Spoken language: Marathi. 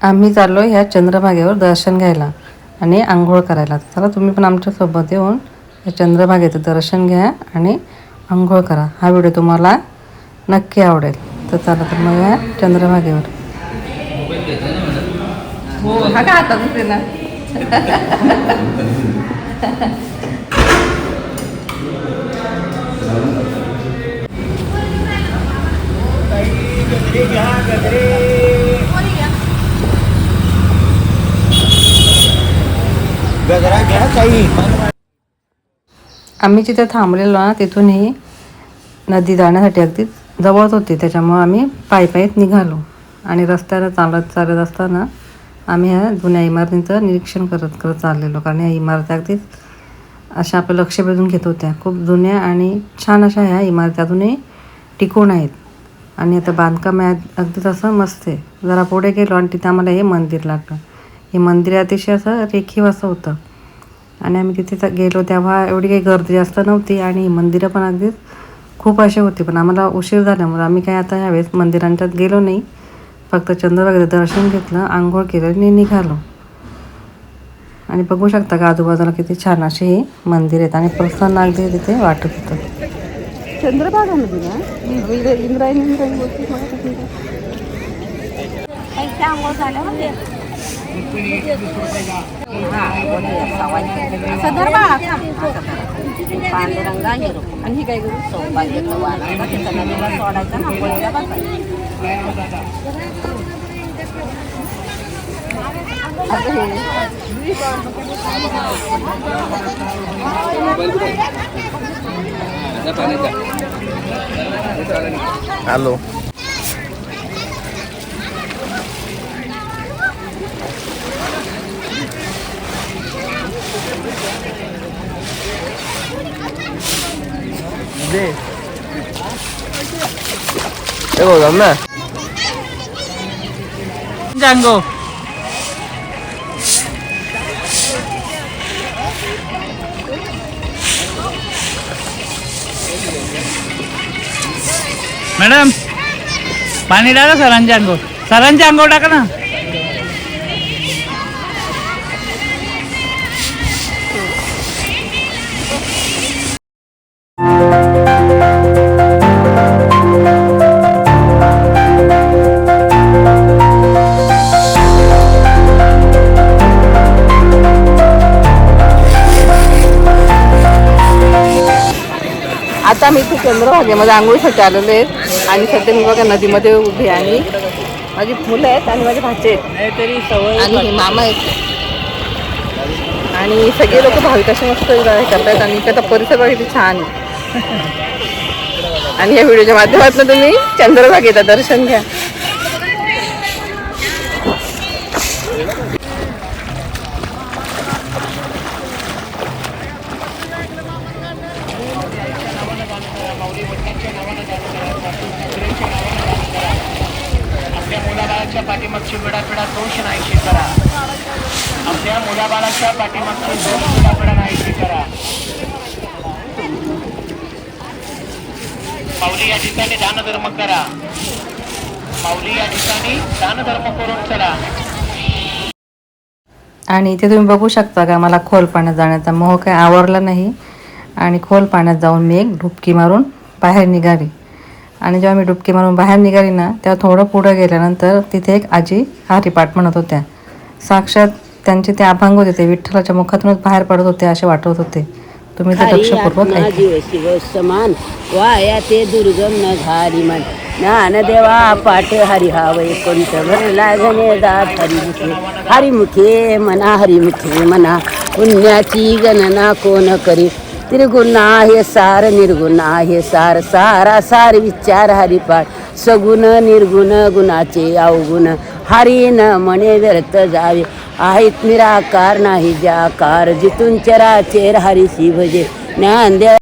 आम्ही चाललो ह्या चंद्रभागेवर दर्शन घ्यायला आणि आंघोळ करायला. चला तुम्ही पण आमच्यासोबत येऊन या चंद्रभागेचं दर्शन घ्या आणि आंघोळ करा. हा व्हिडिओ तुम्हाला नक्की आवडेल. तर चला तर मग या चंद्रभागेवर. हो हा का आता ना गजरा घ्या काही आम्ही जिथे थांबलेलो ना तिथूनही नदी जाण्यासाठी अगदी जवळच होती. त्याच्यामुळं आम्ही पायी पायीत निघालो आणि रस्त्याला चालत चालत असताना आम्ही ह्या जुन्या इमारतींचं निरीक्षण करत करत चाललेलो. कारण या इमारती अगदीच अशा आपलं लक्ष वेधून घेत होत्या. खूप जुन्या आणि छान अशा ह्या इमारती अजूनही टिकून आहेत. आणि आता बांधकाम आहे अगदीच असं मस्त आहे. जरा पुढे गेलो आणि तिथे आम्हाला हे मंदिर लागलं. हे मंदिर अतिशय असं रेखीव असं होतं. आणि आम्ही तिथे गेलो तेव्हा एवढी काही गर्दी जास्त नव्हती आणि मंदिरं पण अगदीच खूप असे होते. पण आम्हाला उशीर झाल्यामुळे आम्ही काही आता ह्यावेळेस मंदिरांच्यात गेलो नाही. फक्त चंद्रभागेचं दर्शन घेतलं आंघोळ केलं आणि निघालो. आणि बघू शकता का आजूबाजूला किती छान असे हे मंदिर आहेत आणि प्रसन्न अगदी तिथे वाटत होतं. चंद्रभागा नदी ना? इंद्रायणी इंद्रायणी पांडुरंगा हिरो आणि ही काय करू सौभाग्याचं वाण आता तिथं नदीला सोडायचं ना बळीला बसायचं आता हे आलो दे ए भाऊ थांब ना जांगो मॅडम पाणी टाका सरांच्या अंगो सरांच्या आता मी इथे चंद्रभागेमध्ये आंघोळीसाठी आलेले आहेत आणि सध्या मी बघा नदीमध्ये उभी आहे आणि माझी मुलं आहेत आणि माझे भाचे आहेत. आणि हे मामा आहेत. आणि सगळे लोक भाविक असे मस्त हे करतायत आणि त्याचा परिसर बघा किती छान आहे. आणि या व्हिडिओच्या माध्यमातून तुम्ही चंद्रभागेचं दर्शन घ्या. मुलाबाळाच्या पाठीमागची पिढा दोष नाहीशी करा. आपल्या मुलाबाळाच्या पाठीमागची दोन पिढा नाहीशी करा. माऊली या ठिकाणी दानधर्म करा. माऊली या ठिकाणी दानधर्म करून चला. आणि इथे तुम्ही बघू शकता का मला खोल पाण्यात जाण्याचा मोह काही आवरला नाही. आणि खोल पाण्यात जाऊन मी एक डुबकी मारून बाहेर निघाली. आणि जेव्हा मी डुबकी मारून बाहेर निघाली ना तेव्हा थोडं पुढं गेल्यानंतर तिथे एक आजी हरिपाठ म्हणत होत्या. साक्षात त्यांचे ते अभंग होते ते विठ्ठलाच्या मुखातूनच बाहेर पडत होते असे वाटत होते. तुम्ही ते लक्षपूर्वक ऐका. समान वाया ते दुर्गम न मन. ज्ञानदेवा पाठ हरी हा वैकुंठ भरला दात हरिमुखे. हरिमुखे मना हरिमुखे मना. पुण्याची गणना कोण करी त्रिगुण आहे सार निर्गुण आहे सार सारा सार विचार हरिपाठ सगुण निर्गुण गुणाचे अवगुण. हरी न म्हणे व्यर्थ जावे. आहेत निराकार नाही जाकार जिथून चराचेर हरी शिवजे. ज्ञान द्या